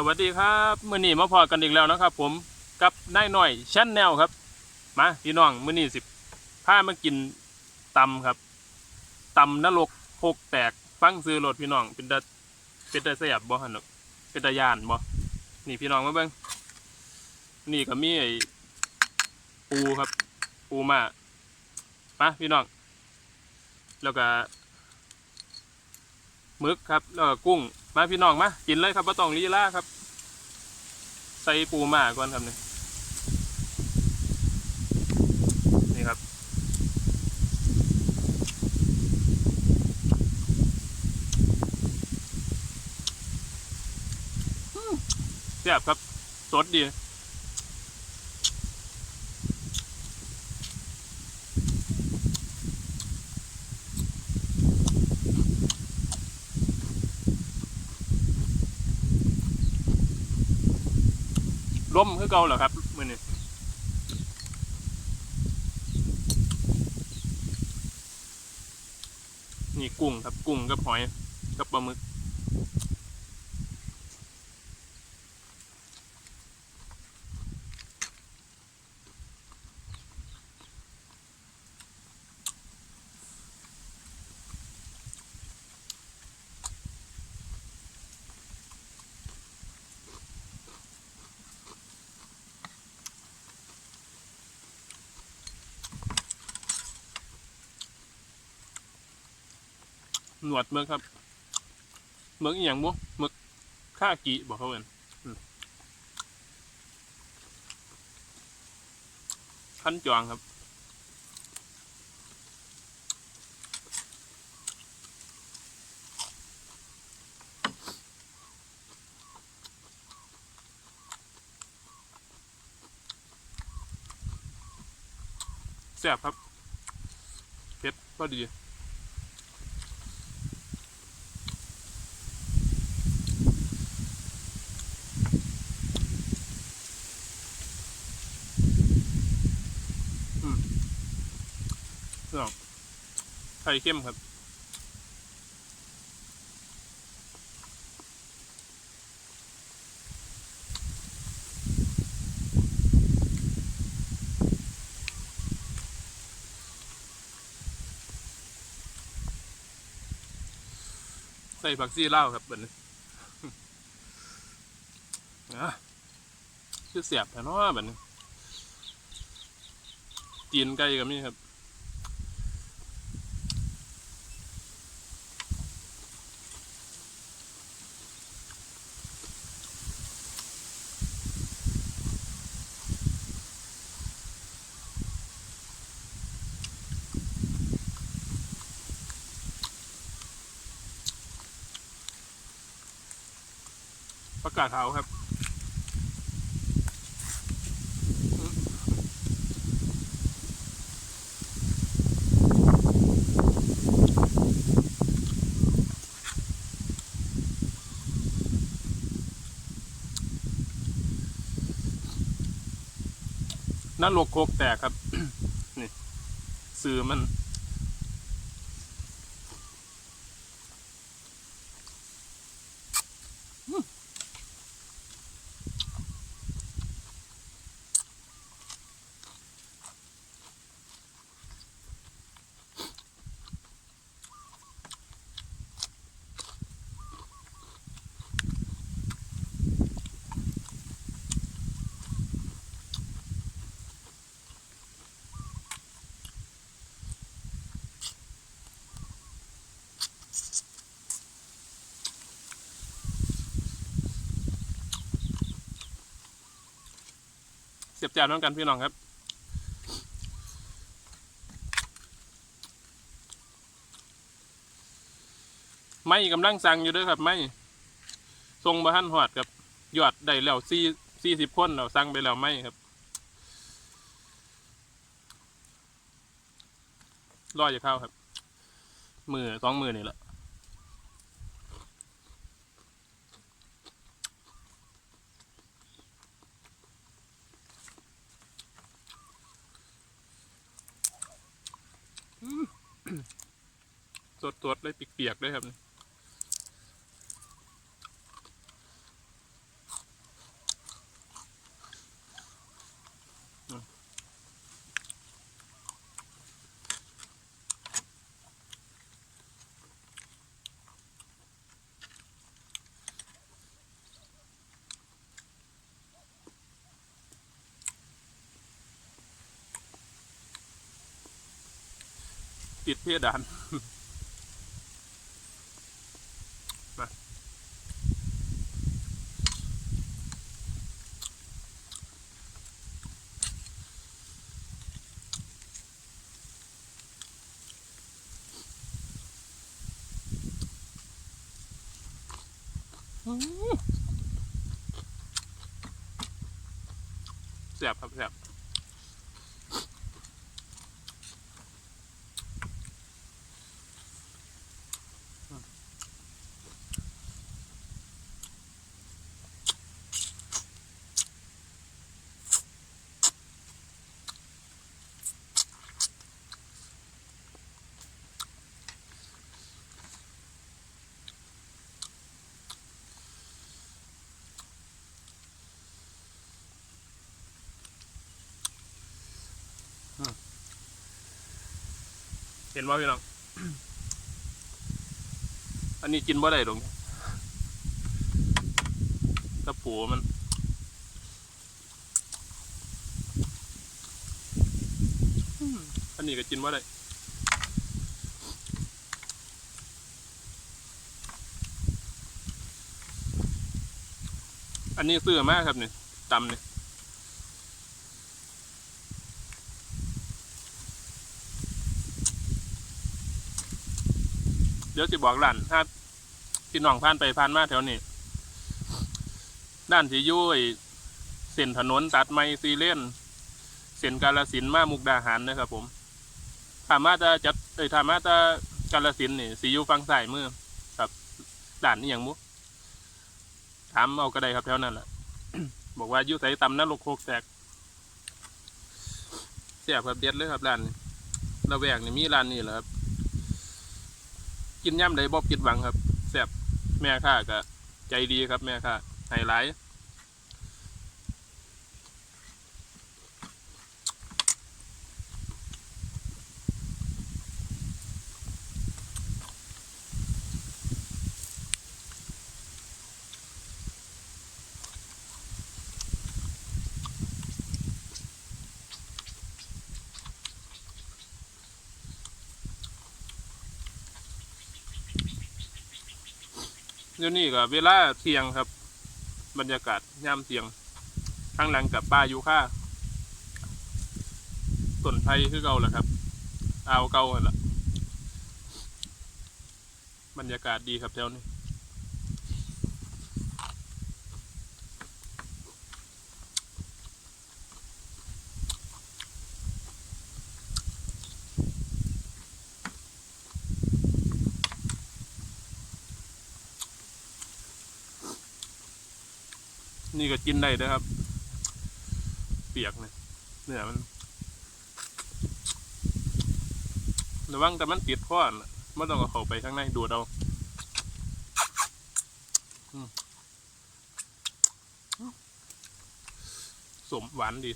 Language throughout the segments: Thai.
สวัสดีครับมื่อนี้มาพอกันอีกแล้วนะครับ ผมกับนายหน่อยชั้นแนวครับมาพี่น้องมื่อนี้สิพามากินตำครับตำนรกหกแตกฟังซื้อรถพี่น้อง เป็นตาเป็นตาเสียบบ่ฮันเนอะเป็นตายานบ่นี่พี่น้องมาเบิ่งนี่ก็มีไอ้ปูครับ ปูมามาพี่น้อง แล้วก็มึกครับแล้วก็กุ้ง มาพี่น้องมากินเลยครับปลาตองลีลาครับ ใส่ปูหมาก่อนครับนี่นี่ครับแซ่บครับ สดดี ร่มคือเก่าเหรอครับมือนี้นี่กุ้งครับกุ้งกับหอยกับปลาหมึก หนวดหมึกครับหมึกอหย่างบุหมึกข้ากิบอกเขาเอินขั้นจองครับแซ่บครับเผ็ดก็ดี เรื่องไข่เข้มครับใส่ผักซี่เล่าครับเบิดนี้นะชื่อเสียบแถวน้อแบบนี้จีนไก่กับนี่ครับ กาศขาวครับนั่นโลกโคกแตกครับ นี่ สื่อมัน เสียบแจวน้องกันพี่น้องครับไม่กำลังสั่งอยู่ด้วยครับ ไม่ทรงบะฮั่นหอดครับยอดได้แล้วสี่สี่สิบคนเราสั่งไปแล้วไม่ครับรอจะเข้าครับ มือสองมือนี่แหละ สด้ปีกเปียกได้ครับติดเพดาน มาอืมแซ่บครับแซ่บ ห็นว่าพี่น้อง อันนี้กินบ่ได้หรอกตะปูมันอันนี้ก็กินบ่ได้อันนี้ซื้อมากครับเนี่ยตำเนี่ย ดี๋ยวสิบอกร้านถ้าพี่น้องผ่านไปผ่านมาแถวนี้ด้านที่อยุ่ยเส้นถนนตัดไม้ซีเลนเส้นกาลสินมามุกดาหารนะครับผมถามมาจะจัดเอ้ยถามมาจะกาลสินนี่สียู่ฝั่งซ้ายมือครับด่านนี่อย่างมุถามเอาก็ได้ครับแถวนั้นแหละบอกว่ายู่ใส่ตำนรกโคกแตกเสียบครับเด็ดเลยครับร้านระแวกนี่มีร้านนี้แหละครับ กินย่ำใดบ่ผิดหวังครับแซ่บแม่ค้าก็ใจดีครับแม่ค้าไฮไลท์ เดี๋ยวนี้ก็เวลาเที่ยงครับ บรรยากาศย่ำเที่ยงข้างหลังกับป้ายูค่าต้นไทรคือเก่าแหละครับ เอาเก่าหั่นละบรรยากาศดีครับแถวนี้ นี่ กินได้นะครับ เปียกเนี่ยเนื้อมันระวังแต่มันติดข้อนไม่ต้องเอาเข้าไปข้างในดูดเอาสมหวานดี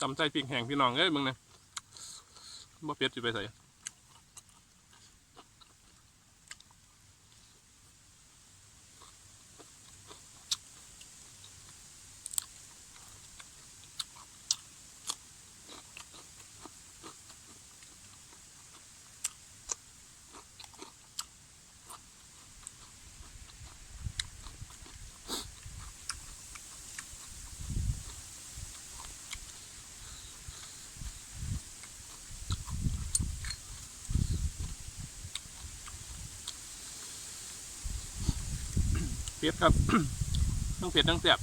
ตำไส้พริกแห้งพี่น้องเอ้ยมึงเนี่ยบ่เป็ดสิไปใส่ เผ็ดครับ ทั้งเผ็ดทั้งแซ่บ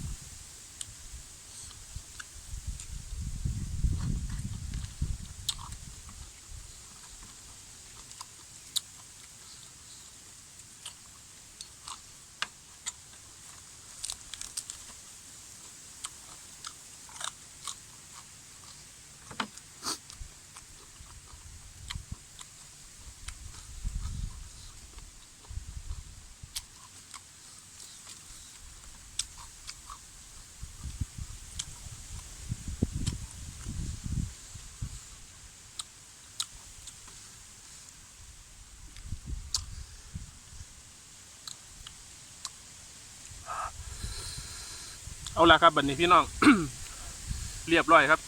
เอาละครับบัดนี้พี่น้อง เรียบร้อยครับ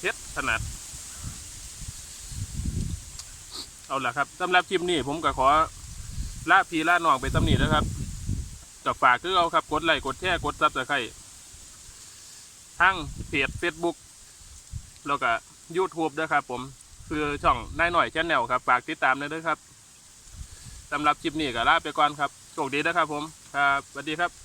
เฮ็ดถนัด เอาละครับสำหรับคลิปนี้ผมก็ขอลาพีลาน้องไปตำหนินะครับกับฝากคือเอาครับกดไลค์กดแชร์กดซับสไครต์ทั้งเพจ Facebook แล้วก็ YouTube ด้วยครับผมคือช่องนายหน่อยแชนแนลครับ ฝากติดตามด้วยนะครับสำหรับคลิปนี้ก็ลาไปก่อนครับโชคดีนะครับผม ครับสวัสดีครับ